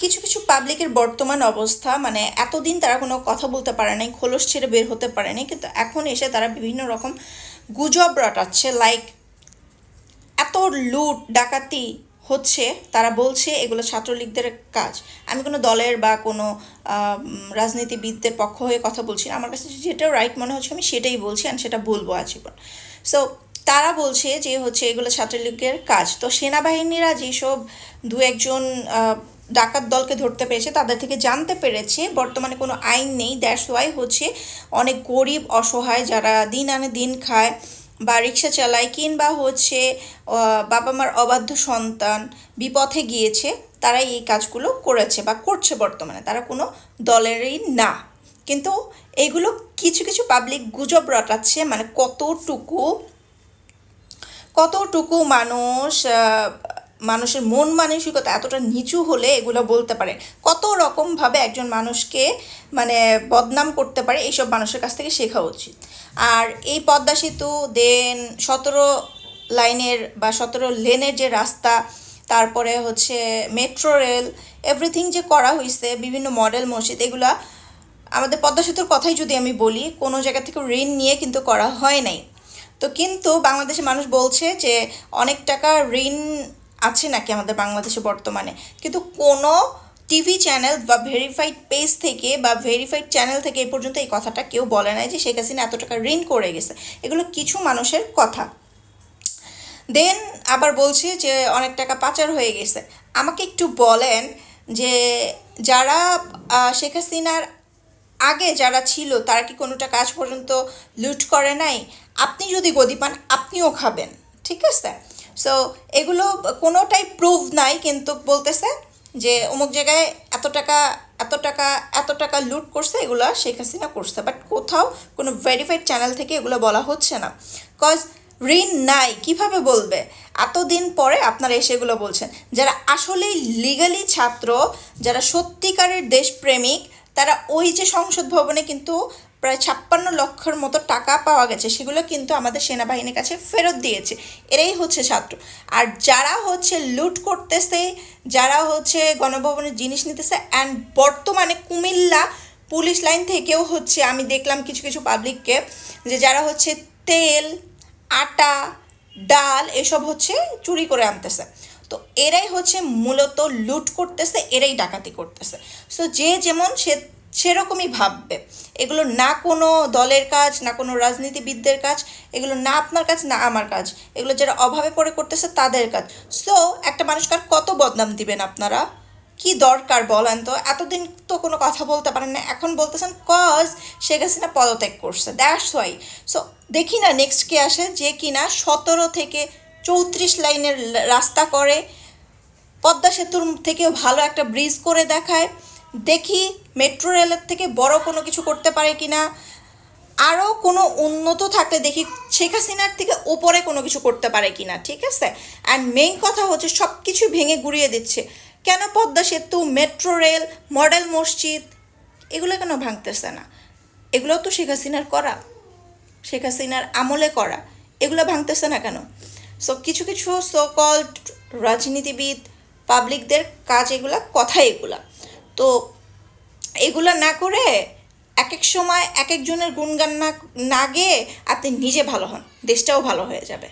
কিছু কিছু পাবলিকের বর্তমান অবস্থা মানে এতদিন তারা কোনো কথা বলতে পারে নাই, খোলস ছেড়ে বের হতে পারে নাই, কিন্তু এখন এসে তারা বিভিন্ন রকম গুজব রটাচ্ছে লাইক এত লুট, ডাকাতি হচ্ছে, তারা বলছে এগুলো ছাত্রলীগদের কাজ। আমি কোনো দলের বা কোনো রাজনীতিবিদদের পক্ষ হয়ে কথা বলছি না। আমার কাছে যেটা রাইট মনে হচ্ছে, আমি সেটাই বলছি আর সেটা বলব আজীবন। সো তারা বলছে যে হচ্ছে এগুলো ছাত্রলীগের কাজ। তো সেনাবাহিনীরা যেসব দু একজন ডাকাত দলকে ধরতে পেরেছে, তাদের থেকে জানতে পেরেছে, বর্তমানে কোনো আইন নেই। দ্যাটস ওয়াই হচ্ছে অনেক গরিব, অসহায় যারা দিন আনে দিন খায় বা রিক্সা চালায় কিংবা হচ্ছে বাবা মার অবাধ্য সন্তান বিপথে গিয়েছে, তারাই এই কাজগুলো করেছে বা করছে বর্তমানে। তারা কোনো দলেরই না। কিন্তু এইগুলো কিছু কিছু পাবলিক গুজব রটাচ্ছে মানে কতটুকু কতটুকু মানুষ মানুষের মন মানসিকতা এতটা নিচু হলে এগুলো বলতে পারে। কত রকমভাবে একজন মানুষকে মানে বদনাম করতে পারে এইসব মানুষের কাছ থেকে শেখা উচিত। আর এই পদ্মা সেতু, দেন সতেরো লাইনের বা সতেরো লেনের যে রাস্তা, তারপরে হচ্ছে মেট্রো রেল এভরিথিং যে করা হয়েছে বিভিন্ন মডেল মসজিদ, এগুলা আমাদের পদ্মা সেতুর কথাই যদি আমি বলি, কোনো জায়গা থেকে ঋণ নিয়ে কিন্তু করা হয় নাই। তো কিন্তু বাংলাদেশের মানুষ বলছে যে অনেক টাকা ঋণ আছে নাকি আমাদের বাংলাদেশে বর্তমানে? কিন্তু কোনো টিভি চ্যানেল বা ভেরিফাইড পেজ থেকে বা ভেরিফাইড চ্যানেল থেকে এই পর্যন্ত এই কথাটা কেউ বলে নাই যে শেখ হাসিনা এত টাকা ঋণ করে গেছে। এগুলো কিছু মানুষের কথা। দেন আবার বলছে যে অনেক টাকা পাচার হয়ে গেছে। আমাকে একটু বলেন যে যারা শেখ হাসিনার আগে যারা ছিল তারা কি কোনোটা কাজ পর্যন্ত লুট করে নাই? আপনি যদি গদি পান, আপনিও খাবেন। ঠিক আছে? সো এগুলো কোনোটাই প্রুভ নাই, কিন্তু বলতেছে যে অমুক জায়গায় এত টাকা এত টাকা এত টাকা লুট করছে, এগুলো শেখ হাসিনা করছে। বাট কোথাও কোনো ভেরিফাইড চ্যানেল থেকে এগুলো বলা হচ্ছে না। কজ ঋণ নাই, কীভাবে বলবে? এতদিন পরে আপনারা এসে এগুলো বলছেন। যারা আসলেই লিগালি ছাত্র, যারা সত্যিকারের দেশপ্রেমিক তারা ওই যে সংসদ ভবনে কিন্তু প্রায় ছাপ্পান্ন লক্ষের মতো টাকা পাওয়া গেছে, সেগুলো কিন্তু আমাদের সেনাবাহিনীর কাছে ফেরত দিয়েছে। এরাই হচ্ছে ছাত্র। আর যারা হচ্ছে লুট করতেছে, যারা হচ্ছে গণভবনের জিনিস নিতেছে অ্যান্ড বর্তমানে কুমিল্লা পুলিশ লাইন থেকেও হচ্ছে আমি দেখলাম কিছু কিছু পাবলিককে যে যারা হচ্ছে তেল, আটা, ডাল এসব হচ্ছে চুরি করে আনতেছে। তো এরাই হচ্ছে মূলত লুট করতেছে, এরাই ডাকাতি করতেছে। সো যে যেমন সে সেরকমই ভাববে। এগুলো না কোনো দলের কাজ, না কোনো রাজনীতিবিদদের কাজ, এগুলো না আপনার কাজ, না আমার কাজ। এগুলো যারা অভাবে পড়ে করতেছে, তাদের কাজ। সো একটা মানুষকে আর কত বদনাম দিবেন আপনারা? কি দরকার বলেন তো? এতদিন তো কোনো কথা বলতে পারেন না, এখন বলতেছেন কজ শেখ হাসিনা পদত্যাগ করছে দ্যাটস ওয়াই সো দেখি না নেক্সট কে আসে, যে কিনা সতেরো থেকে চৌত্রিশ লাইনের রাস্তা করে। পদ্মা সেতুর থেকেও ভালো একটা ব্রিজ করে দেখায়। দেখি মেট্রো রেলের থেকে বড় কোনো কিছু করতে পারে কি না আরও কোনো উন্নত থাকলে দেখি শেখ হাসিনার থেকে ওপরে কোনো কিছু করতে পারে কি না ঠিক আছে? অ্যান্ড মেইন কথা হচ্ছে সব কিছু ভেঙে গুড়িয়ে দিচ্ছে। কেন পদ্মা সেতু মেট্রো রেল মডেল মসজিদ, এগুলো কেন ভাঙতেছে না? এগুলো তো শেখ হাসিনার করা। শেখ হাসিনার আমলে করা। এগুলো ভাঙতেছে না কেন? সো কিছু কিছু সো কল্ড রাজনীতিবিদ পাবলিকদের কাজ এগুলা কথা এগুলা। তো এগুলা না করে এক এক সময় এক একজনের গুণগান না না গেয়ে আপনি নিজে ভালো হন, দেশটাও ভালো হয়ে যাবে।